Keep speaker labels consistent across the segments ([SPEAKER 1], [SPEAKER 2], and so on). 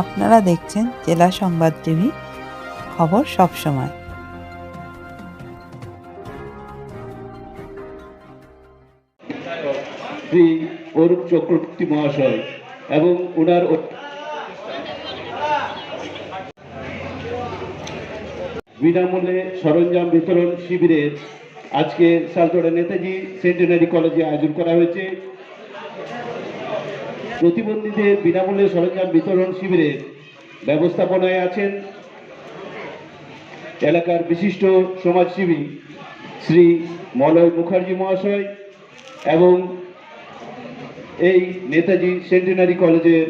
[SPEAKER 1] আপনারা দেখছেন জেলা সংবাদ টিভি, খবর সব সময়।
[SPEAKER 2] শ্রী অরূপ চক্রবর্তী মহাশয় এবং ওনার বিনামূল্যে সরঞ্জাম বিতরণ শিবিরের আজকে সালতোড়া নেতাজি সেন্টেনারি কলেজে আয়োজন করা হয়েছে। প্রতিবন্ধীদের বিনামূল্যে সরঞ্জাম বিতরণ শিবিরের ব্যবস্থাপনায় আছেন এলাকার বিশিষ্ট সমাজসেবী শ্রী মলয় মুখার্জি মহাশয় এবং এই নেতাজি সেন্টেনারি কলেজের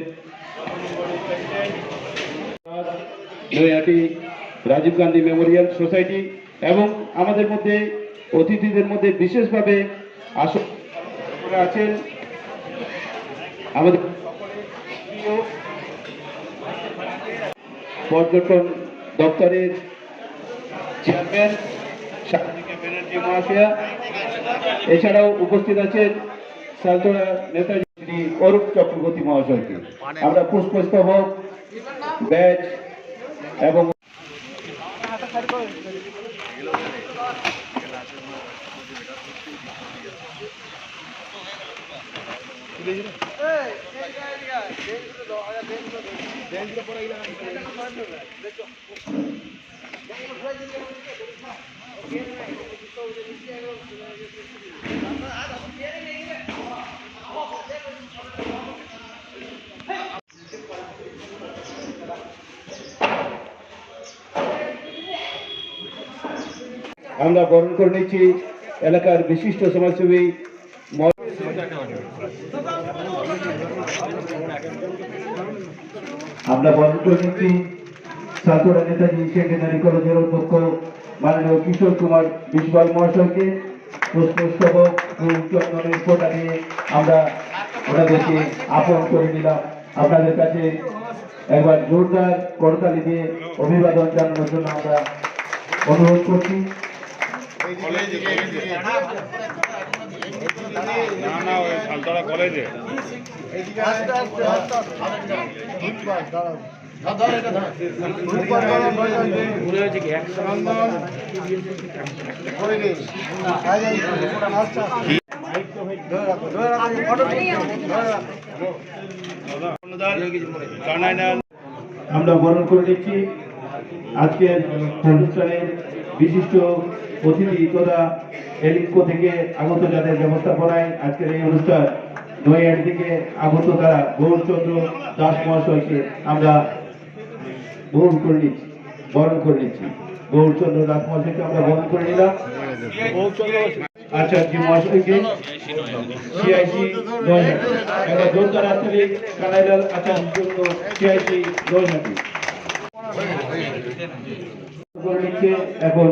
[SPEAKER 2] রাজীব গান্ধী মেমোরিয়াল সোসাইটি এবং আমাদের মধ্যে অতিথিদের মধ্যে বিশেষভাবে আসন আছেন আমাদের প্রিয় পর্যটন দপ্তরের চেয়ারম্যান সাগরিকা ব্যানার্জি মহাশয়া। এছাড়াও উপস্থিত আছেন সালতোড়া নেতাজি শ্রী অরূপ চক্রবর্তী মহাশয়কে। আমরা পুষ্পস্তবক ব্যাচ এবং আমরা বরণ করে নিচ্ছি এলাকার বিশিষ্ট সমাজসেবী আমরা নিচ্ছি সালতোড়া নেতাজি সেন্টেনারি কলেজের অধ্যক্ষ মাননীয় কিশোর কুমার বিশওয়াল মহাশয়কে পুষ্পস্তবক ফোটা দিয়ে আমরা ওনাদেরকে আপন করে নিলাম। আপনাদের কাছে একবার জোরদার করতালি দিয়ে অভিবাদন জানানোর জন্য আমরা অনুরোধ করছি।
[SPEAKER 3] না না কলেজে।
[SPEAKER 2] আমরা বরণ করে নিচ্ছি আজকের অনুষ্ঠানের বিশিষ্ট অতিথি তথা এলিঙ্কো থেকে আগত যাদের ব্যবস্থাপনায় আজকের এই অনুষ্ঠান। নয়ার থেকে আগত তারা গৌরচন্দ্র দাস মহাশয়কে আমরা বরণ করে নিচ্ছি, বরণ করে নিচ্ছি। গৌরচন্দ্র দাস মহাশয়কে আমরা বরণ করে নিলাম। মহাশয়কে সিআইসি একটা কানাইলাল সিআইসি এখন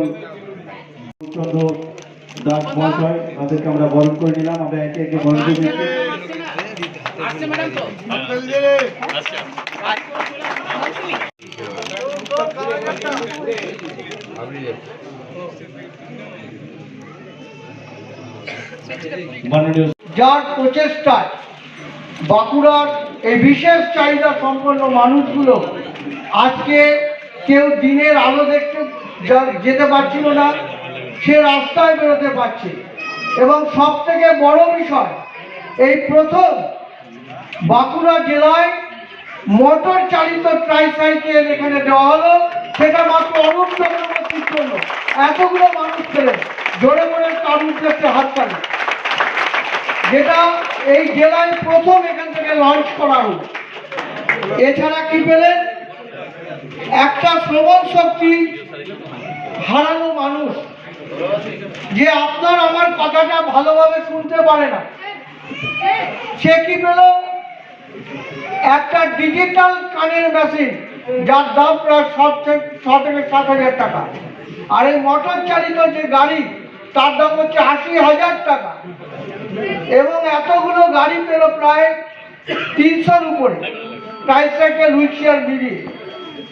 [SPEAKER 2] দাস মহাশয় আমরা বরণ করে নিলাম। আমরা একে একে বরণ করে নিচ্ছি।
[SPEAKER 4] যার প্রচেষ্টায় বাঁকুড়ার এই বিশেষ চাহিদা সম্পন্ন মানুষগুলো আজকে কেউ দিনের আলো দেখতে যেতে পারছিল না, সে রাস্তায় বেরোতে পারছে। এবং সব থেকে বড় বিষয়, এই প্রথম বাঁকুড়া জেলায় মোটর চালিত ট্রাইসাইকেল এখানে দেওয়া হলো। সেটা মাত্র চক্রবর্তীর জন্য এতগুলো মানুষ পেলেন জোরে করে তার উদ্দেশ্যে হাততালি। যেটা এই জেলায় প্রথম এখান থেকে লঞ্চ করা হলো। এছাড়া কি পেলেন একটা শ্রবণ শক্তি হারানো মানুষ যে আপনার আমার কথাটা ভালোভাবে শুনতে পারে না। সে কি পেল? একটা ডিজিটাল কানের মেশিন যার দাম প্রায় সাত থেকে সাত হাজার টাকা। আর এই মোটর চালিত যে গাড়ি, তার দাম হচ্ছে আশি হাজার টাকা। এবং এতগুলো গাড়ি পেল প্রায় তিনশোর উপরে। ট্রাইসাইকেল হুইল চেয়ার মিলিয়ে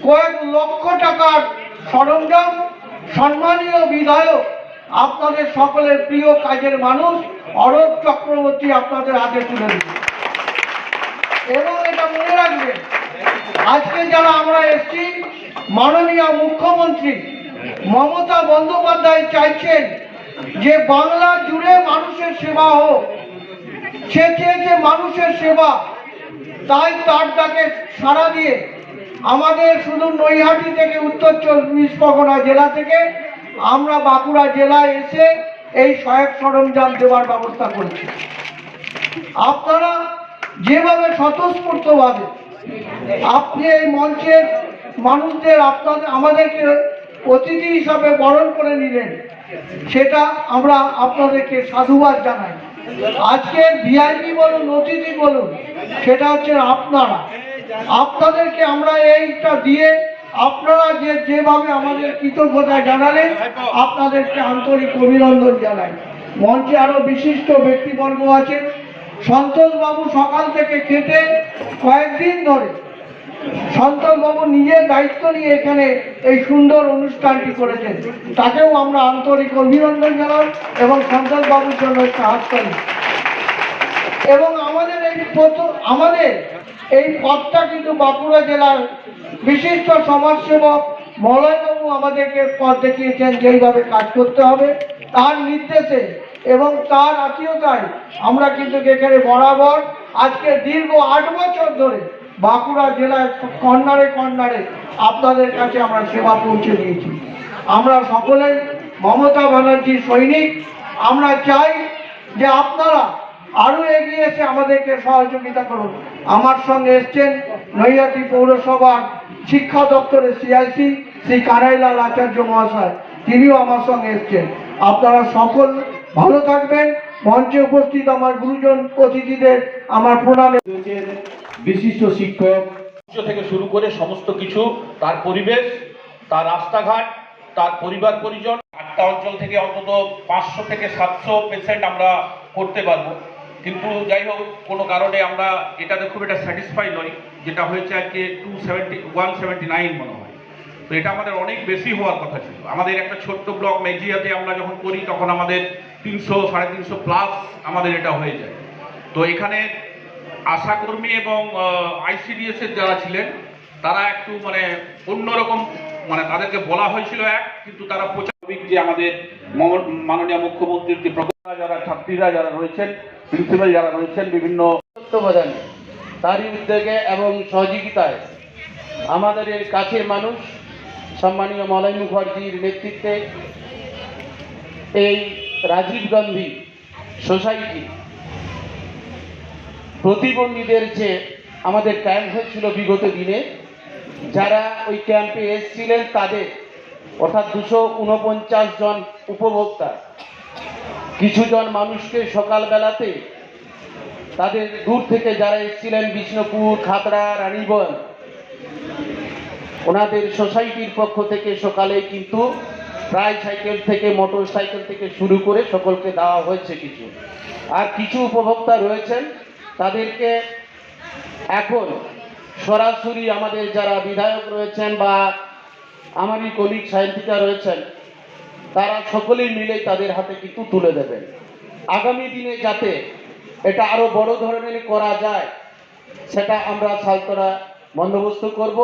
[SPEAKER 4] কয়েক লক্ষ টাকার সরঞ্জাম, সম্মানীয় বিধায়ক, আপনাদের সকলের প্রিয় কাজের মানুষ অরব চক্রবর্তী আপনাদের হাতে তুলে দিবে এবং এটা মনে রাখবেন। আজকে যারা আমরা এসছি, মাননীয় মুখ্যমন্ত্রী মমতা বন্দ্যোপাধ্যায় চাইছেন যে বাংলা জুড়ে মানুষের সেবা হোক। সে চেয়েছে মানুষের সেবা। তাই তার ডাকে সাড়া দিয়ে আমাদের শুধু নৈহাটি থেকে, উত্তর চব্বিশ পরগনা জেলা থেকে আমরা বাঁকুড়া জেলায় এসে এই সহায়ক সরঞ্জাম দেওয়ার ব্যবস্থা করছি। আপনারা যেভাবে স্বতঃস্ফূর্তভাবে আপনি এই মঞ্চের মানুষদের আপনাদের, আমাদেরকে অতিথি হিসাবে বরণ করে নিলেন, সেটা আমরা আপনাদেরকে সাধুবাদ জানাই। আজকের ভিআইপি বলুন, অতিথি বলুন, সেটা হচ্ছে আপনারা। আপনাদেরকে আমরা এইটা দিয়ে আপনারা যে যেভাবে আমাদের কৃতজ্ঞতা জানালেন, আপনাদেরকে আন্তরিক অভিনন্দন জানাই। মঞ্চে আরও বিশিষ্ট ব্যক্তিবর্গ আছেন সন্তোষবাবু সকাল থেকে খেটে কয়েকদিন ধরে সন্তোষবাবু নিজে দায়িত্ব নিয়ে এখানে এই সুন্দর অনুষ্ঠানটি করেছেন। তাকেও আমরা আন্তরিক অভিনন্দন জানাই এবং সন্তোষবাবুর জন্য একটা হাততালি এবং আমাদের এই প্রথম, আমাদের এই পথটা কিন্তু বাঁকুড়া জেলার বিশিষ্ট সমাজসেবক মলয়বাবু আমাদেরকে পথ দেখিয়েছেন যেইভাবে কাজ করতে হবে। তার নির্দেশে এবং তার আত্মীয়তায় আমরা কিন্তু এখানে বরাবর আজকে দীর্ঘ আট বছর ধরে বাঁকুড়া জেলায় কর্নারে কর্নারে আপনাদের কাছে আমরা সেবা পৌঁছে দিয়েছি। আমরা সকলে মমতা ব্যানার্জির সৈনিক, আমরা চাই যে আপনারা আরও এগিয়ে এসে আমাদেরকে সহযোগিতা করুন। আমার সঙ্গে এসছেন নৈহাটি পৌরসভার শিক্ষা দপ্তরের সিআইসি শ্রী কানাইলাল আচার্য মহাশয়, তিনিও আমার সঙ্গে এসছেন। আপনারা সকল ভালো থাকবেন। মঞ্চে উপস্থিত আমার গুরুজন অতিথিদের আমার প্রণামে।
[SPEAKER 2] বিশিষ্ট শিক্ষক।
[SPEAKER 5] থেকে শুরু করে সমস্ত কিছু, তার পরিবেশ, তার রাস্তাঘাট, তার পরিবার পরিজন, আটটা অঞ্চল থেকে অন্তত পাঁচশো থেকে সাতশো পেশেন্ট আমরা করতে পারব। কিন্তু যাই হোক, কোনো কারণে আমরা এটাতে খুব একটা স্যাটিসফাই নই, যেটা হয়েছে আজকে two seventy one seventy nine মনে হয়। তো এটা আমাদের অনেক বেশি হওয়ার কথা ছিল। আমাদের একটা ছোট্ট ব্লক মেজিয়াতে আমরা যখন করি, তখন আমাদের তিনশো, সাড়ে তিনশো প্লাস আমাদের এটা হয়ে যায়। তো এখানে আশাকর্মী এবং আইসিডিএস এর যারা ছিলেন, তারা একটু মানে অন্যরকম মানে তাদেরকে বলা হয়েছিল এক, কিন্তু তারা প্রচারিক যে আমাদের মাননীয় মুখ্যমন্ত্রীর যে প্রকল্প যারা ছাত্রীরা যারা রয়েছেন প্রিন্সিপাল যারা রয়েছেন, বিভিন্ন
[SPEAKER 6] তত্ত্বাবধান তারই উদ্যোগে এবং সহযোগিতায় আমাদের কাছের মানুষ সম্মানীয় মলয় মুখার্জির নেতৃত্বে এই রাজীব গান্ধী সোসাইটি প্রতিবন্ধীদের যে আমাদের ক্যাম্প হয়েছিল বিগত দিনে, যারা ওই ক্যাম্পে এসেছিলেন তাদের, অর্থাৎ দুশো উনপঞ্চাশ জন উপভোক্তা, কিছুজন মানুষকে সকালবেলাতে তাদের দূর থেকে যারা এসেছিলেন, বিষ্ণুপুর, খাতড়া, রানীগঞ্জ ওনাদের সোসাইটির পক্ষ থেকে সকালে কিন্তু প্রায় সাইকেল থেকে, মোটর সাইকেল থেকে শুরু করে সকলকে দেওয়া হয়েছে কিছু। আর কিছু উপভোক্তা রয়েছেন, তাদেরকে এখন সরাসরি আমাদের যারা বিধায়ক রয়েছেন বা আমারই কলিগ সাহিত্যিকা রয়েছেন, তারা সকলেই মিলে তাদের হাতে কিন্তু তুলে দেবেন। আগামী দিনে যাতে এটা আরও বড় ধরনের করা যায়, সেটা আমরা সালতরা বন্দোবস্ত করব।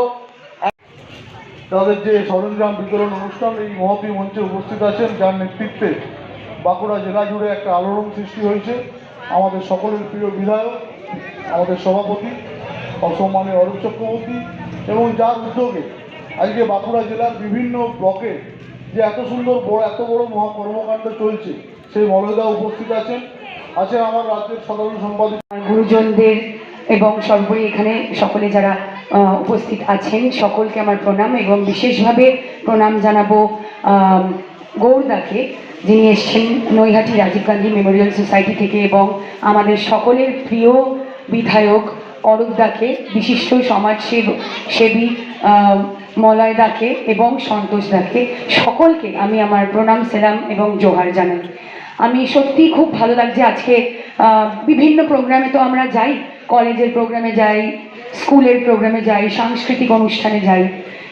[SPEAKER 7] তাদের যে সরঞ্জাম বিতরণ অনুষ্ঠান, এই মহতি মঞ্চে উপস্থিত আছেন, যার নেতৃত্বে বাঁকুড়া জেলা জুড়ে একটা আলোড়ন সৃষ্টি হয়েছে। আমাদের সকলের প্রিয় বিধায়ক, আমাদের সভাপতি, অসম্মানীয় অরূপ চক্রবর্তী এবং যার উদ্যোগে আজকে বাঁকুড়া জেলার বিভিন্ন ব্লকে যে এত সুন্দর বড়, এত বড় মহা কর্মকাণ্ড চলছে, সেই মলয়দা উপস্থিত আছেন। আছেন আমার রাজ্যের সাধারণ সম্পাদক।
[SPEAKER 8] গুরুজনদের এবং সর্বোপরি এখানে সকলে যারা উপস্থিত আছেন। সকলকে আমার প্রণাম এবং বিশেষভাবে প্রণাম জানাব গৌরদাকে, যিনি এসছেন নৈহাটি রাজীব গান্ধী মেমোরিয়াল সোসাইটি থেকে এবং আমাদের সকলের প্রিয় বিধায়ক অরূপদাকে বিশিষ্ট সমাজসেব সেবী মলয় দাকে এবং সন্তোষ দাকে। সকলকে আমি আমার প্রণাম, সেলাম এবং জোহার জানাই। আমি সত্যি খুব ভালো লাগছে আজকে বিভিন্ন প্রোগ্রামে তো আমরা যাই, কলেজের প্রোগ্রামে যাই স্কুলের প্রোগ্রামে যাই, সাংস্কৃতিক অনুষ্ঠানে যাই।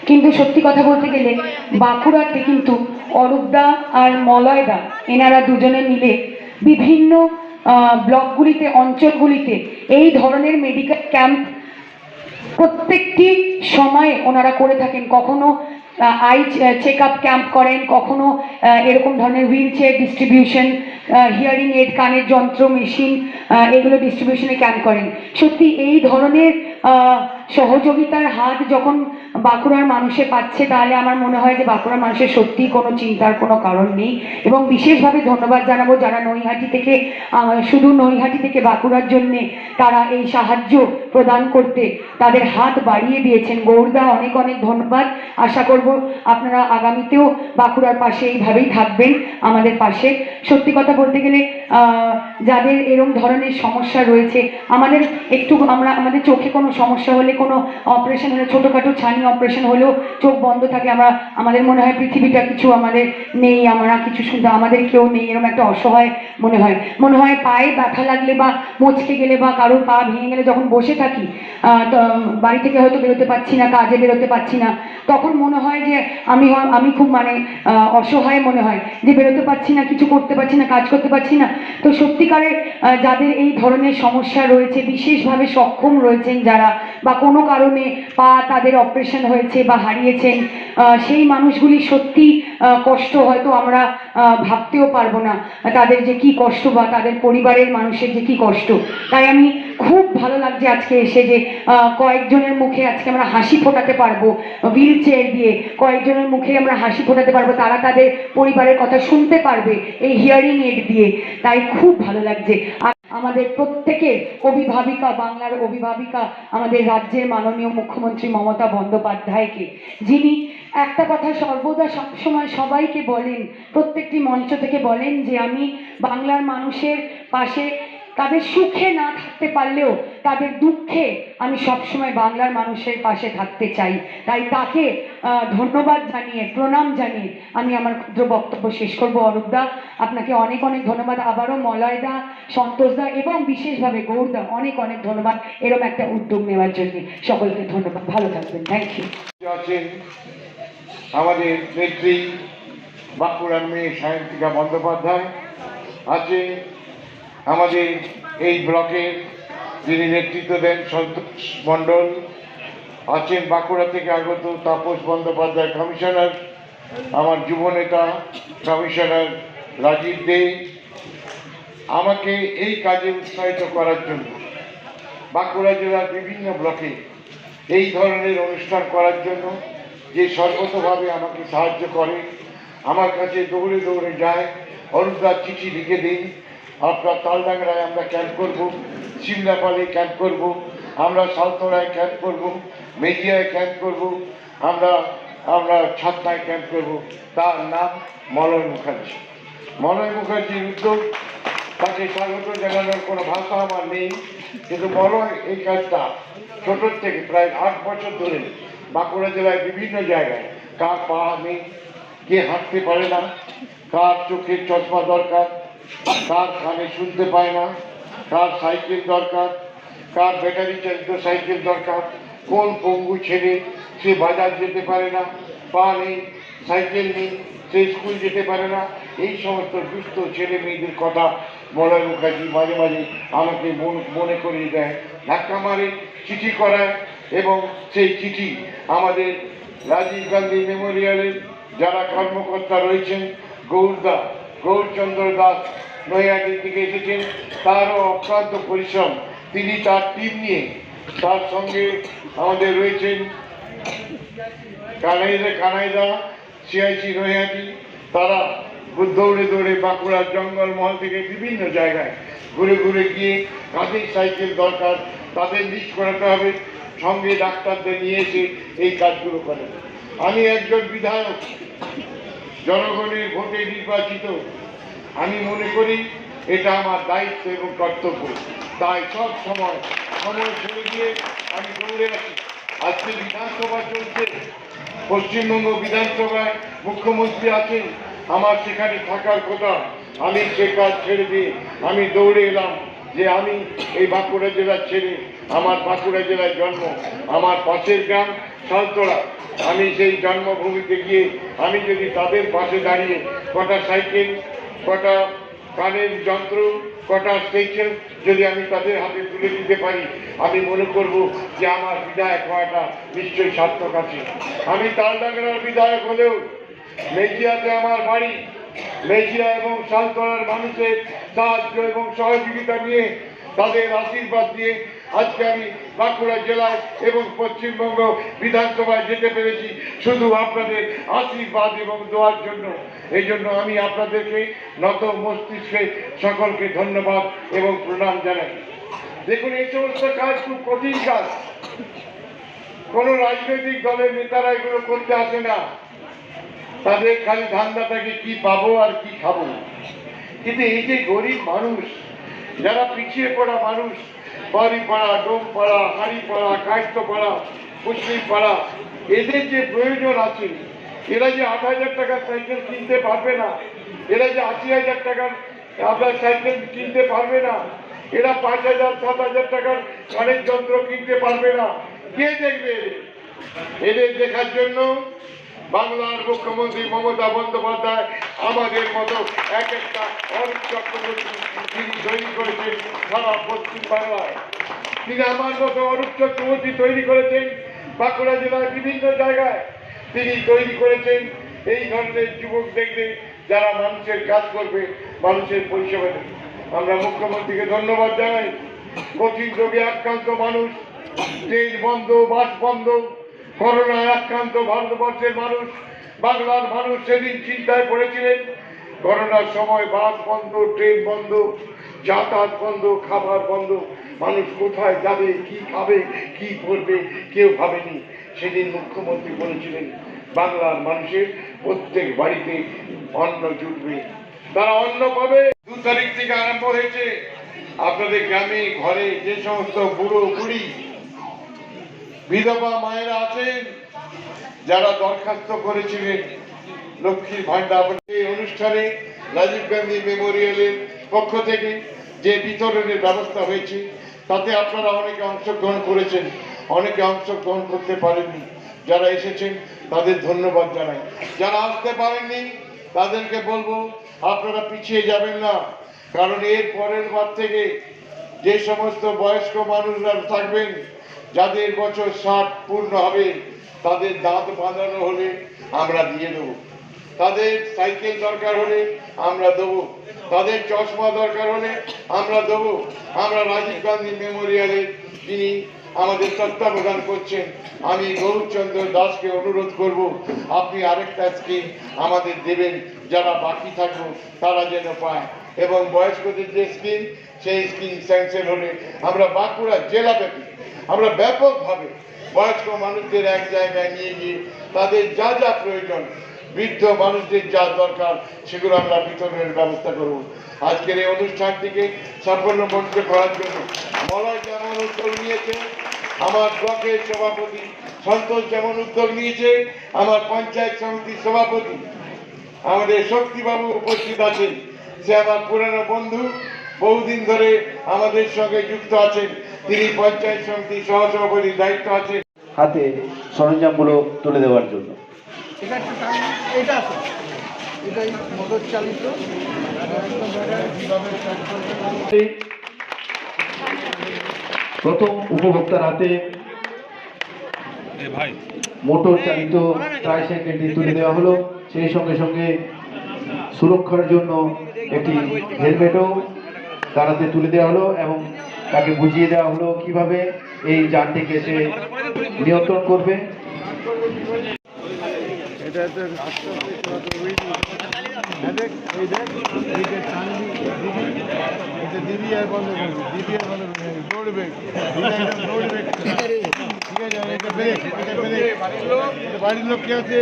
[SPEAKER 8] কিন্তু সত্যি কথা বলতে গেলে, বাঁকুড়াতে কিন্তু অরূপদা আর মলয়দা, এনারা দুজনে মিলে বিভিন্ন ব্লকগুলিতে, অঞ্চলগুলিতে এই ধরনের মেডিকেল ক্যাম্প প্রত্যেকটি সময়ে ওনারা করে থাকেন। কখনো আই চেক আপ ক্যাম্প করেন, কখনো এরকম ধরনের wheel chair distribution hearing aid কানের যন্ত্র মেশিন এগুলো ডিস্ট্রিবিউশনে ক্যাম্প করেন। সত্যি এই ধরনের সহযোগিতার হাত যখন বাঁকুড়ার মানুষে পাচ্ছে, তাহলে আমার মনে হয় যে বাঁকুড়ার মানুষের সত্যিই কোনো চিন্তার কোনো কারণ নেই। এবং বিশেষভাবে ধন্যবাদ জানাব যারা নৈহাটি থেকে শুধু নৈহাটি থেকে বাঁকুড়ার জন্যে তারা এই সাহায্য প্রদান করতে তাদের হাত বাড়িয়ে দিয়েছেন। গৌরদা, অনেক অনেক ধন্যবাদ। আশা করব আপনারা আগামীতেও বাঁকুড়ার পাশে এইভাবেই থাকবেন, আমাদের পাশে। সত্যি কথা বলতে গেলে যাদের এরম ধরনের সমস্যা রয়েছে, আমাদের একটু আমরা, আমাদের চোখে কোনো সমস্যা হলে, কোনো অপারেশন হলে, ছোটোখাটো ছানি অপারেশন হলেও চোখ বন্ধ থাকে। আমরা, আমাদের মনে হয় পৃথিবীটা কিছু আমাদের নেই, আমরা কিছু শুনতে আমাদের কেউ নেই, এরকম একটা অসহায় মনে হয়। মনে হয় পায়ে ব্যথা লাগলে বা মচকে গেলে বা কারোর পা ভেঙে গেলে যখন বসে থাকি বাড়ি থেকে হয়তো বেরোতে পারছি না, কাজে বেরোতে পারছি না, তখন মনে হয় যে আমি আমি খুব মানে অসহায় মনে হয় যে বেরোতে পারছি না, কিছু করতে পারছি না, কাজ করতে পারছি না। তো সত্যিকারের যাদের এই ধরনের সমস্যা রয়েছে, বিশেষভাবে সক্ষম রয়েছেন যারা বা কোনো কারণে পা তাদের অপারেশন হয়েছে বা হারিয়েছেন সেই মানুষগুলি সত্যি কষ্ট হয়তো আমরা ভাবতেও পারব না। তাদের যে কি কষ্ট বা তাদের পরিবারের মানুষের যে কি কষ্ট। তাই আমি খুব ভালো লাগছে আজকে এসে যে কয়েকজনের মুখে আজকে আমরা হাসি ফোটাতে পারব, হুইল চেয়ার দিয়ে। কয়েকজনের মুখে আমরা হাসি ফোটাতে পারব, তারা তাদের পরিবারের কথা শুনতে পারবে এই হিয়ারিং এড দিয়ে। তাই খুব ভালো লাগছে। আমাদের প্রত্যেকের অভিভাবিকা, বাংলার অভিভাবিকা, আমাদের রাজ্যের মাননীয় মুখ্যমন্ত্রী মমতা বন্দ্যোপাধ্যায়কে, যিনি একটা কথা সর্বদা সবসময় সবাইকে বলেন, প্রত্যেকটি মঞ্চ থেকে বলেন যে আমি বাংলার মানুষের পাশে তাদের সুখে না থাকতে পারলেও তাদের দুঃখে আমি সবসময় বাংলার মানুষের পাশে থাকতে চাই। তাই তাকে ধন্যবাদ জানিয়ে, প্রণাম জানিয়ে আমি আমার ক্ষুদ্র বক্তব্য শেষ করব। অরূপদা, আপনাকে অনেক অনেক ধন্যবাদ। আবারও মলয়দা, সন্তোষদা এবং বিশেষভাবে গৌরদা, অনেক অনেক ধন্যবাদ এরকম একটা উদ্যোগ নেওয়ার জন্য। সকলকে ধন্যবাদ। ভালো থাকবেন। থ্যাংক ইউ
[SPEAKER 9] আছেন আমাদের নেত্রী বাঁকুড়ার মেয়ে সায়ন্তিকা বন্দ্যোপাধ্যায়, আছে আমাদের এই ব্লকের যিনি নেতৃত্ব দেন সন্তোষ মণ্ডল, আছেন বাঁকুড়া থেকে আগত তাপস বন্দ্যোপাধ্যায় কমিশনার, আমার যুব নেতা কমিশনার রাজীব দে। আমাকে এই কাজে উৎসাহিত করার জন্য বাঁকুড়া জেলার বিভিন্ন ব্লকে এই ধরনের অনুষ্ঠান করার জন্য যে সর্বতভাবে আমাকে সাহায্য করে, আমার কাছে দৌড়ে দৌড়ে যায় অরুণদার চিঠি লিখে দিন। আপনার তালডাংরায় আমরা ক্যাম্প করব, সিমলাপালে ক্যাম্প করব, আমরা সালতোড়ায় ক্যাম্প করব, মেজিয়ায় ক্যাম্প করব, আমরা আমরা ছাতনায় ক্যাম্প করব। তার নাম মলয় মুখার্জি। মলয় মুখার্জির উদ্যোগ, তাকে স্বাগত জানানোর কোনো ভাষা আমার নেই, কিন্তু মলয় এই কাজটা ছোটোর থেকে প্রায় আট বছর ধরে বাঁকুড়া জেলায় বিভিন্ন জায়গায়, কার পা নেই, কে হাঁটতে পারে না, কার চোখের চশমা দরকার কার কানে শুনতে পায় না, কার সাইকেল দরকার, কার ব্যাটারি চালিত সাইকেল দরকার, কোন পঙ্গু ছেড়ে সে বাজার যেতে পারে না, পা নেই, সাইকেল নেই, সে স্কুল যেতে পারে না, এই সমস্ত দুস্থ ছেলে মেয়েদের কথা মলয় মুখার্জি মাঝে মাঝে আমাকে মনে করিয়ে দেয়, ধাক্কা মারে, চিঠি করায় এবং সেই চিঠি আমাদের রাজীব গান্ধী মেমোরিয়ালের যারা কর্মকর্তা রয়েছেন, গৌরদা গৌরচন্দ্র দাস নৈহাটি থেকে এসেছেন। তারও অক্লান্ত পরিশ্রম। তিনি তার টিম নিয়ে তার সঙ্গে আমাদের রয়েছেন কানাইদা কানাইদা সিআইসি নৈহাটি। তারা দৌড়ে দৌড়ে বাঁকুড়ার জঙ্গলমহল থেকে বিভিন্ন জায়গায় ঘুরে ঘুরে গিয়ে কাদের সাইকেল দরকার, তাদের লিস্ট করাতে হবে। সঙ্গে ডাক্তারদের নিয়ে এসে এই কাজগুলো করেন। আমি একজন বিধায়ক। জনগণের ভোটে নির্বাচিত। আমি মনে করি এটা আমার দায়িত্ব এবং কর্তব্য। তাই সব সময় সময় ছেড়ে গিয়ে আমি দৌড়ে আছি আজকে বিধানসভা চলছে, পশ্চিমবঙ্গ বিধানসভায় মুখ্যমন্ত্রী আছেন, আমার সেখানে থাকার কথা আমি সে কাজ ছেড়ে দিয়ে আমি দৌড়ে এলাম। যে আমি এই বাঁকুড়া জেলার ছেলে, আমার বাঁকুড়া জেলায় জন্ম, আমার পাশের গ্রাম সালতোড়া। আমি সেই জন্মভূমিতে গিয়ে, আমি যদি তাদের পাশে দাঁড়িয়ে কটা সাইকেল, কটা কানের যন্ত্র, কটা সাইকেল যদি আমি তাদের হাতে তুলে দিতে পারি, আমি মনে করব যে আমার বিধায়ক হওয়াটা নিশ্চয়ই সার্থক আছে। আমি তালডাংরার বিধায়ক হলেও মেজিয়াতে আমার বাড়ি মেজিয়া এবং শালতলার মানুষের সাহায্য এবং সহযোগিতা নিয়ে, তাদের আশীর্বাদ দিয়ে আজকে আমি বাঁকুড়া জেলায় এবং পশ্চিমবঙ্গ বিধানসভায় যেতে পেরেছি। শুধু আপনাদের আশীর্বাদ এবং দোয়ার জন্য। এই জন্য আমি আপনাদেরকে নত মস্তিষ্কে সকলকে ধন্যবাদ এবং প্রণাম জানাই। দেখুন, এই সমস্ত কাজ খুব কঠিন কাজ। কোনো রাজনৈতিক দলের নেতারা এগুলো করতে আসে না। তাদের খালি ধান্দা থাকে কি পাবো আর কি খাব কিন্তু এই যে গরিব মানুষ, যারা পিছিয়ে পড়া মানুষ, বাড়ি পাড়া ডোম পাড়া হাড়ি পাড়া এদের যে প্রয়োজন আছে, এরা যে আট হাজার টাকার সাইকেল কিনতে পারবে না, এরা যে আশি হাজার টাকার আপনার সাইকেল কিনতে পারবে না, এরা পাঁচ হাজার, সাত হাজার টাকার অনেক যন্ত্র কিনতে পারবে না, কে দেখবে? এদের দেখার জন্য বাংলার মুখ্যমন্ত্রী মমতা বন্দ্যোপাধ্যায় আমাদের মতো এক একটা অনেক চক্রবর্তী তিনি তৈরি করেছেন সারা পশ্চিম বাংলায়। তিনি আমার মতো অরূপ চক্রবর্তী তৈরি করেছেন বাঁকুড়া জেলার বিভিন্ন জায়গায়। তিনি তৈরি করেছেন এই ধরনের যুবক দেখবে, যারা মানুষের কাজ করবে, মানুষের পরিষেবা দেবে। আমরা মুখ্যমন্ত্রীকে ধন্যবাদ জানাই। কঠিন রোগে আক্রান্ত মানুষ, ট্রেন বন্ধ, বাস বন্ধ করোনায় আক্রান্ত ভারতবর্ষের মানুষ, বাংলার মানুষ সেদিন চিন্তায় পড়েছিলেন, করোনার সময় বাস বন্ধ, ট্রেন বন্ধ, যাতায়াত বন্ধ, খাবার বন্ধ, মানুষ কোথায় যাবে, কি খাবে, কি করবে, কেউ ভাবেনি। সেদিন মুখ্যমন্ত্রী বলেছিলেন, বাংলার মানুষের প্রত্যেক বাড়িতে অন্ন জুটবে। তারা অন্ন পাবে। দু তারিখ থেকে আরম্ভ হয়েছে। আপনাদের গ্রামে, ঘরে যে সমস্ত বুড়ো বুড়ি বিধবা মায়েরা আছেন, যারা দরখাস্ত করেছিলেন লক্ষ্মীর ভান্ডার এই অনুষ্ঠানে, রাজীব গান্ধী মেমোরিয়ালের পক্ষ থেকে যে বিতরণের ব্যবস্থা হয়েছে, তাতে আপনারা অনেকে অংশগ্রহণ করেছেন, অনেকে অংশগ্রহণ করতে পারেননি। যারা এসেছেন, তাদের ধন্যবাদ জানাই। যারা আসতে পারেননি, তাদেরকে বলব, আপনারা পিছিয়ে যাবেন না। কারণ এর পরের বার থেকে যে সমস্ত বয়স্ক মানুষরা থাকবেন যাদের বছর ষাট পূর্ণ হবে, তাদের দাঁত বাঁধানো হলে আমরা দিয়ে দেবো। তাদের সাইকেল দরকার হলে আমরা দেবো। তাদের চশমা দরকার হলে আমরা দেবো। আমরা রাজীব গান্ধী মেমোরিয়ালের যিনি আমাদের তত্ত্বাবধান করছেন, আমি গৌরচন্দ্র দাসকে অনুরোধ করব, আপনি আরেকটা স্কিম আমাদের দেবেন। যারা বাকি থাকব তারা যেন পায়। এবং বয়স্কদের যে স্কিম, সেই স্কিম স্যাংশন হলে আমরা বাঁকুড়া জেলাব্যাপী আমরা ব্যাপকভাবে বয়স্ক মানুষদের এক জায়গায় নিয়ে গিয়ে তাদের যা যা প্রয়োজন, বৃদ্ধ মানুষদের যা দরকার, সেগুলো আমরা বিতরণের ব্যবস্থা করব। আজকের এই অনুষ্ঠানটিকে সাফল্য মন্ডিত করার জন্য মলয় যেমন উদ্যোগ নিয়েছে, আমার ব্লকের সভাপতি সন্তোষ যেমন উদ্যোগ নিয়েছে, আমার পঞ্চায়েত সমিতির সভাপতি আমাদের শক্তিবাবু উপস্থিত আছেন। সে আমার পুরানো বন্ধু, বহুদিন ধরে আমাদের সঙ্গে যুক্ত আছেন। তিনি পঞ্চায়েত সমিতির সহসভাপতির দায়িত্ব আছেন
[SPEAKER 2] হাতে সরঞ্জামগুলো তুলে দেওয়ার জন্য।
[SPEAKER 4] এটা একটু টান, এটা আছে। এটাই মোটর চালিত
[SPEAKER 2] প্রথম উপভোক্তার হাতে মোটর চালিত ট্রাইসাইকেলটি তুলে দেওয়া হলো। সেই সঙ্গে সঙ্গে সুরক্ষার জন্য একটি হেলমেটও তার হাতে তুলে দেওয়া হলো এবং তাকে বুঝিয়ে দেওয়া হলো কীভাবে এই যানটিকে সে নিয়ন্ত্রণ করবে।
[SPEAKER 7] দিবি আর বন্ধ করবি দিবি আর বন্ধ করবি দৌড়বে দৌড়বে। ঠিক আছে এটা ব্রেক এটা ব্রেক বাড়ির লোক কে আছে?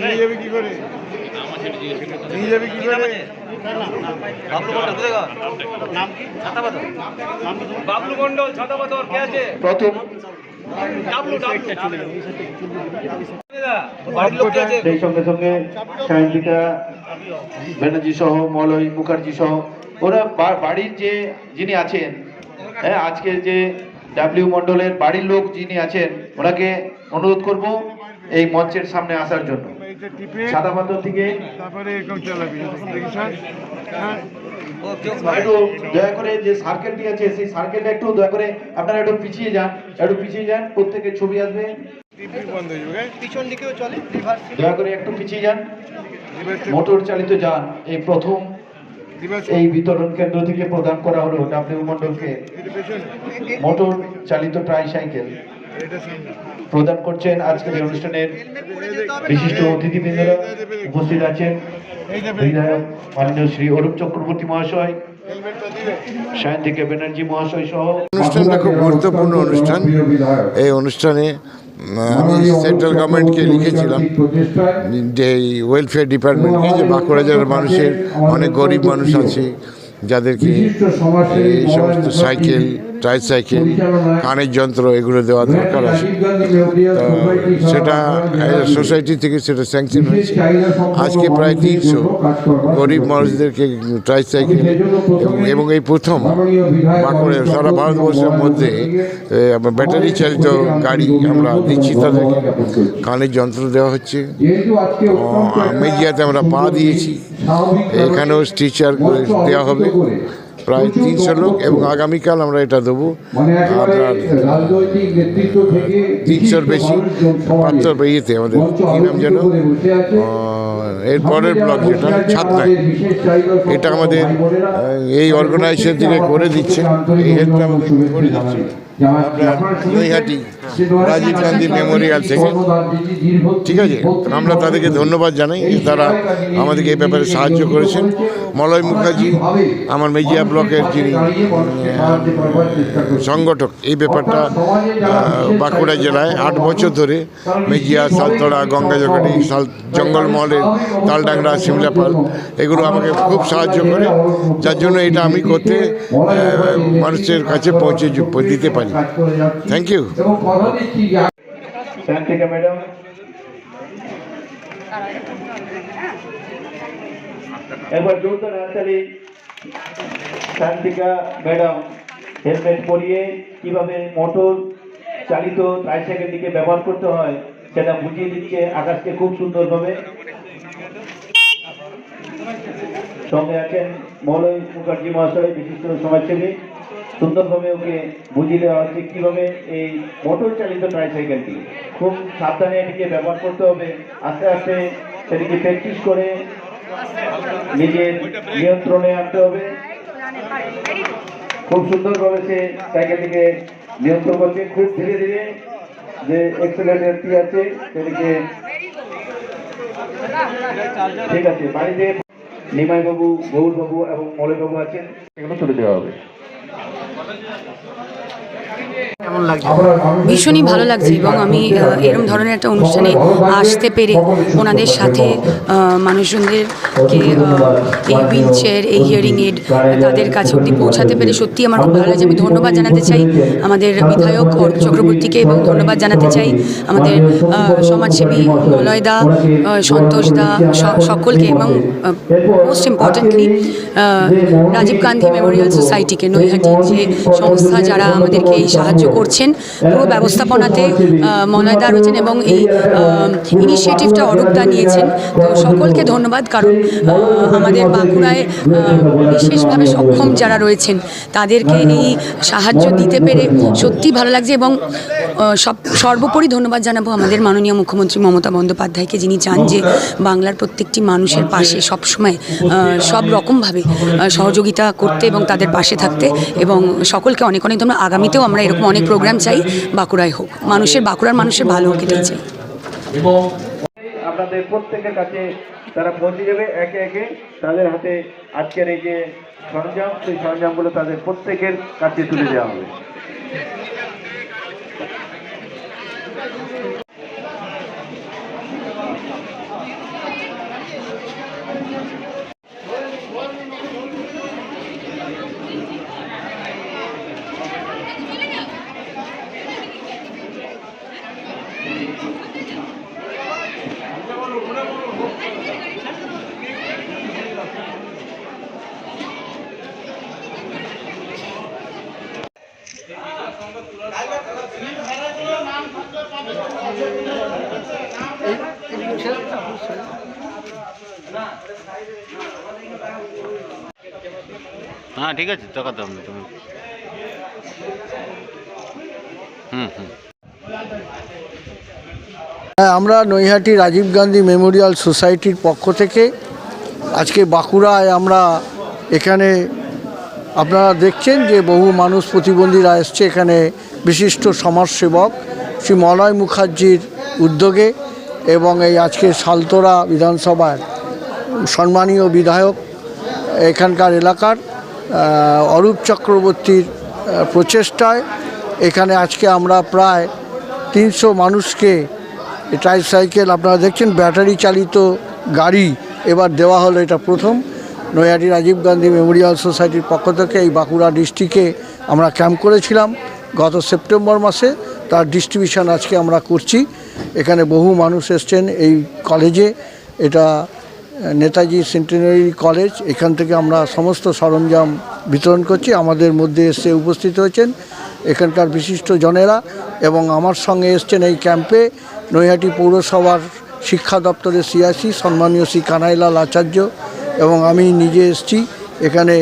[SPEAKER 7] নিয়ে যাবে কি করে? নিয়ে যাবে কি করে?
[SPEAKER 3] বাবলু মন্ডল কে? আছে?
[SPEAKER 2] প্রথম। সেই সঙ্গে সঙ্গে সায়ন্তিকা ব্যানার্জি সহ মলয় মুখার্জি সহ ওরা বাড়ির যে যিনি আছেন হ্যাঁ আজকে যে ডাব্লিউ মন্ডলের বাড়ির লোক যিনি আছেন ওনাকে অনুরোধ করব এই মঞ্চের সামনে আসার জন্য।
[SPEAKER 9] এটা টিপে
[SPEAKER 2] সাদা পাথর থেকে
[SPEAKER 9] তারপরে এরকম চালাবি দেখিস হ্যাঁ।
[SPEAKER 2] একটু দয়া করে যে সার্কেলটি আছে সেই সার্কেলটা একটু দয়া করে আপনারা একটু পিছিয়ে যান একটু পিছিয়ে যান প্রত্যেকের ছবি আসবে।
[SPEAKER 9] টিপি বন্ধ হয়ে যাবে
[SPEAKER 3] পিছন দিকেও চলে
[SPEAKER 2] দয়া করে একটু পিছিয়ে যান। মোটর চালিত যান এই প্রথম। এই বিতরণ কেন্দ্র থেকে প্রদান করা হলো ডাব্লিউ মন্ডলকে মোটর চালিত ট্রাইসাইকেল
[SPEAKER 9] এটা সামনে
[SPEAKER 2] প্রদান করছেন আজকের এই অনুষ্ঠানের বিশিষ্ট অতিথিবৃন্দরা উপস্থিত আছেন। বিধায়ক মাননীয় শ্রী অরূপ চক্রবর্তী মহাশয় সায়ন্তিকা ব্যানার্জি মহাশয় সহ
[SPEAKER 10] অনুষ্ঠানটা খুব গুরুত্বপূর্ণ অনুষ্ঠান। এই অনুষ্ঠানে আমি সেন্ট্রাল গভর্নমেন্টকে লিখেছিলাম। যে এই ওয়েলফেয়ার ডিপার্টমেন্টকে যে বাঁকুড়া জেলার মানুষের অনেক গরিব মানুষ আছে যাদেরকে এই সমস্ত সাইকেল ট্রাইসাইকেল কানের যন্ত্র এগুলো দেওয়া দরকার আছে। সেটা সোসাইটি থেকে সেটা স্যাংশন হয়েছে। আজকে প্রায় তিনশো গরিব মানুষদেরকে ট্রাইসাইকেল এবং এবং এই প্রথম বাঁকুড়া সারা ভারতবর্ষের মধ্যে ব্যাটারি চালিত গাড়ি আমরা দিচ্ছি তাদেরকে কানের যন্ত্র দেওয়া হচ্ছে। মিডিয়াতে আমরা পা দিয়েছি। এখানেও স্টিচার দেওয়া হবে। প্রায় তিনশো লোক এবং আগামীকাল আমরা এটা দেবো। আপনার তিনশোর বেশি ইয়েতে আমাদের কী নাম যেন? এরপরের এর পরের ব্লক যেটা ছাতনায় এটা আমাদের এই অর্গানাইজেশন থেকে করে দিচ্ছে। এই হেল্পটা আমাদের করে দিচ্ছে। নৈহাটি রাজীব গান্ধী মেমোরিয়াল থেকে। ঠিক আছে? আমরা তাদেরকে ধন্যবাদ জানাই তারা আমাদেরকে এই ব্যাপারে সাহায্য করেছেন। মলয় মুখার্জি, আমার মেজিয়া ব্লকের যিনি সংগঠক, এই ব্যাপারটা বাঁকুড়া জেলায় আট বছর ধরে মেজিয়া সালতড়া, গঙ্গাজগাড়ি, সাল, জঙ্গলমহলের তালডাংরা সিমলাপাল এগুলো আমাকে খুব সাহায্য করে। যার জন্য এটা আমি করতে মানুষের কাছে পৌঁছে দিতে পারি। থ্যাংক ইউ
[SPEAKER 2] ম্যাডাম একবার শান্তিকা ম্যাডাম হেলমেট পরিয়ে কীভাবে মোটর চালিত ট্রাইসাইকেলটিকে ব্যবহার করতে হয়, সেটা বুঝিয়ে দিচ্ছে আকাশকে খুব সুন্দরভাবে। সঙ্গে আছেন মলয় মুখার্জি মহাশয়, বিশিষ্ট সমাজসেবী। সুন্দরভাবে ওকে বুঝিয়ে দেওয়া হচ্ছে, কীভাবে এই মোটর চালিত ট্রাইসাইকেলটি খুব সাবধানে এটিকে ব্যবহার করতে হবে। আস্তে আস্তে সেটিকে প্র্যাকটিস করে নিজের নিয়ন্ত্রণে আনতে হবে। খুব সুন্দরভাবে সে সাইকেলটিকে নিয়ন্ত্রণ করছে। খুব ধীরে ধীরে যে এক্সেলেটারটি আছে, সেটিকে ঠিক আছে, বাড়িতে নিমাই বাবু গৌর বাবু এবং মলয় বাবু আছেন, সেগুলো তুলে দেওয়া হবে।
[SPEAKER 8] ভীষণই ভালো লাগছে এবং আমি এরম ধরনের একটা অনুষ্ঠানে আসতে পেরে ওনাদের সাথে মানুষজনদেরকে এই হুইল চেয়ার এই হিয়ারিং এড তাদের কাছে অব্দি পৌঁছাতে পেরে সত্যি আমার খুব ভালো লাগছে। আমি ধন্যবাদ জানাতে চাই আমাদের বিধায়ক অরূপ চক্রবর্তীকে এবং ধন্যবাদ জানাতে চাই আমাদের সমাজসেবী মলয়দা আহ, সন্তোষদা স- সকলকে এবং most importantly Rajiv Gandhi memorial সোসাইটিকে নৈহাটির যে সংস্থা যারা আমাদেরকে এই সাহায্য করছেন পুরো ব্যবস্থাপনাতে আহ, মলয়দা রয়েছেন এবং এই ইনিশিয়েটিভটা অরূপদা নিয়েছেন তো সকলকে ধন্যবাদ কারণ আমাদের বাঁকুড়ায় বিশেষভাবে সক্ষম যারা রয়েছেন তাদেরকে এই সাহায্য দিতে পেরে সত্যি ভালো লাগছে এবং সব সর্বোপরি ধন্যবাদ জানাব আমাদের মাননীয় মুখ্যমন্ত্রী মমতা বন্দ্যোপাধ্যায়কে যিনি চান যে বাংলার প্রত্যেকটি মানুষের পাশে সবসময় সব রকমভাবে সহযোগিতা করতে এবং তাদের পাশে থাকতে এবং সকলকে অনেক অনেক ধন্যবাদ। আগামীতেও আমরা এরকম অনেক প্রোগ্রাম চাই, বাঁকুড়ায় হোক। মানুষের, বাঁকুড়ার মানুষের ভালো হোক এটাই চাই।
[SPEAKER 2] এবং আপনাদের প্রত্যেকের কাছে তারা পৌঁছে যাবে একে একে। তাদের হাতে আজকের এই যে সরঞ্জাম, সেই সরঞ্জামগুলো তাদের প্রত্যেকের কাছে তুলে দেওয়া হবে।
[SPEAKER 11] হ্যাঁ ঠিক আছে টাকা না তুমি। হুম হুম।
[SPEAKER 10] হ্যাঁ আমরা নৈহাটি রাজীব গান্ধী মেমোরিয়াল সোসাইটির পক্ষ থেকে আজকে বাঁকুড়ায় আমরা এখানে আপনারা দেখছেন যে বহু মানুষ প্রতিবন্ধীরা এসছে এখানে বিশিষ্ট সমাজসেবক শ্রী মলয় মুখার্জির উদ্যোগে এবং এই আজকে সালতোরা বিধানসভার সম্মানীয় বিধায়ক এখানকার এলাকার অরূপ চক্রবর্তীর প্রচেষ্টায়। এখানে আজকে আমরা প্রায় তিনশো মানুষকে ট্রাইসাইকেল আপনারা দেখছেন ব্যাটারি চালিত গাড়ি এবার দেওয়া হলো এটা প্রথম। নৈহাটি রাজীব গান্ধী মেমোরিয়াল সোসাইটির পক্ষ থেকে এই বাঁকুড়া ডিস্ট্রিক্টে আমরা ক্যাম্প করেছিলাম গত সেপ্টেম্বর মাসে। তার ডিস্ট্রিবিউশন আজকে আমরা করছি। এখানে বহু মানুষ এসছেন এই কলেজে এটা নেতাজি সেন্টিনারি কলেজ, এখান থেকে আমরা সমস্ত সরঞ্জাম বিতরণ করছি। আমাদের মধ্যে এসে উপস্থিত হয়েছেন এখানকার বিশিষ্ট জনেরা এবং আমার সঙ্গে এসছেন এই ক্যাম্পে নৈহাটি পৌরসভার শিক্ষা দপ্তরের সিআসি সম্মানীয় শ্রী কানাইলাল আচার্য এবং আমি নিজে এসছি। এখানে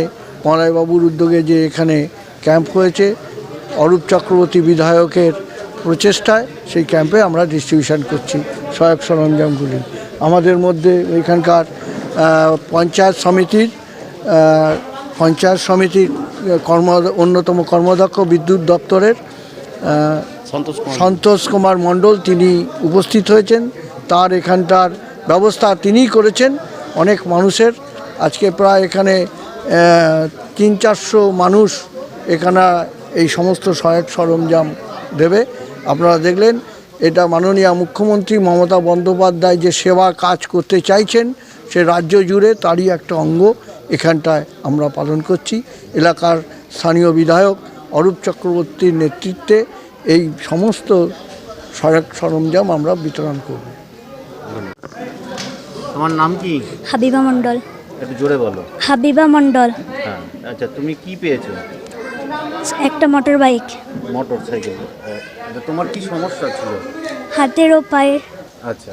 [SPEAKER 10] মলয়বাবুর উদ্যোগে যে এখানে ক্যাম্প হয়েছে, অরূপ চক্রবর্তী বিধায়কের প্রচেষ্টায় সেই ক্যাম্পে আমরা ডিস্ট্রিবিউশন করছি। সহায়ক সরঞ্জামগুলি। আমাদের মধ্যে এখানকার পঞ্চায়েত সমিতির পঞ্চায়েত সমিতির কর্ম অন্যতম কর্মদক্ষ বিদ্যুৎ দপ্তরের
[SPEAKER 11] সন্তোষ কুমার।
[SPEAKER 10] মণ্ডল তিনি উপস্থিত হয়েছেন। তার এখানটার ব্যবস্থা তিনিই করেছেন। অনেক মানুষের আজকে প্রায় এখানে তিন চারশো মানুষ এখানে এই সমস্ত সহায়ক সরঞ্জাম দেবে। আপনারা দেখলেন এটা মাননীয় মুখ্যমন্ত্রী মমতা বন্দ্যোপাধ্যায় যে সেবা কাজ করতে চাইছেন সে রাজ্য জুড়ে তারই একটা অঙ্গ। এখানটায় আমরা পালন করছি। এলাকার স্থানীয় বিধায়ক অরূপ চক্রবর্তীর নেতৃত্বে এই সমস্ত সড়ক সরঞ্জাম আমরা বিতরণ করব।
[SPEAKER 11] তোমার নাম কি?
[SPEAKER 12] হাবিবা মণ্ডল।
[SPEAKER 11] একটু জোরে বলো।
[SPEAKER 12] হাবিবা মণ্ডল।
[SPEAKER 11] হ্যাঁ আচ্ছা তুমি কি পেয়েছ?
[SPEAKER 12] একটা মোটর বাইক
[SPEAKER 11] মোটর সাইকেল তোমার কি সমস্যা ছিল?
[SPEAKER 12] হাতের ও পায়ের
[SPEAKER 11] আচ্ছা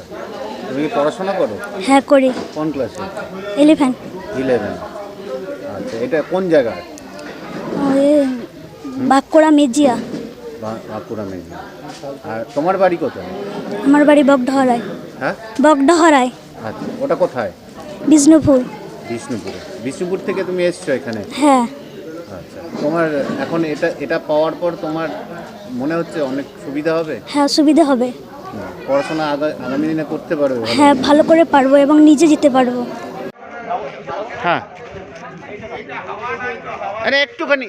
[SPEAKER 11] তুমি কি পড়াশোনা করো?
[SPEAKER 12] হ্যাঁ করি।
[SPEAKER 11] কোন ক্লাসে
[SPEAKER 12] এলিফ্যান্ট
[SPEAKER 11] ইলেভেন আচ্ছা এটা কোন জায়গায়
[SPEAKER 12] বাঁকুড়া মেজিয়া।
[SPEAKER 11] বাঁকুড়া মেজি আর তোমার বাড়ি কোথায়?
[SPEAKER 12] আমার বাড়ি বগডহরায়।
[SPEAKER 11] হ্যাঁ?
[SPEAKER 12] বগডহরায়।
[SPEAKER 11] আচ্ছা ওটা কোথায়?
[SPEAKER 12] বিষ্ণুপুর।
[SPEAKER 11] বিষ্ণুপুরে। বিষ্ণুপুর থেকে তুমি এসছো এখানে?
[SPEAKER 12] হ্যাঁ।
[SPEAKER 11] তোমার এখন এটা এটা পাওয়ার পর তোমার মনে হচ্ছে অনেক সুবিধা হবে?
[SPEAKER 12] হ্যাঁ সুবিধা হবে।
[SPEAKER 11] পড়াশোনা আগা- আগামী দিনে করতে পারবে
[SPEAKER 12] হ্যাঁ ভালো করে পারব এবং নিজে যেতে পারব।
[SPEAKER 11] হ্যাঁ। আরে একটুখানি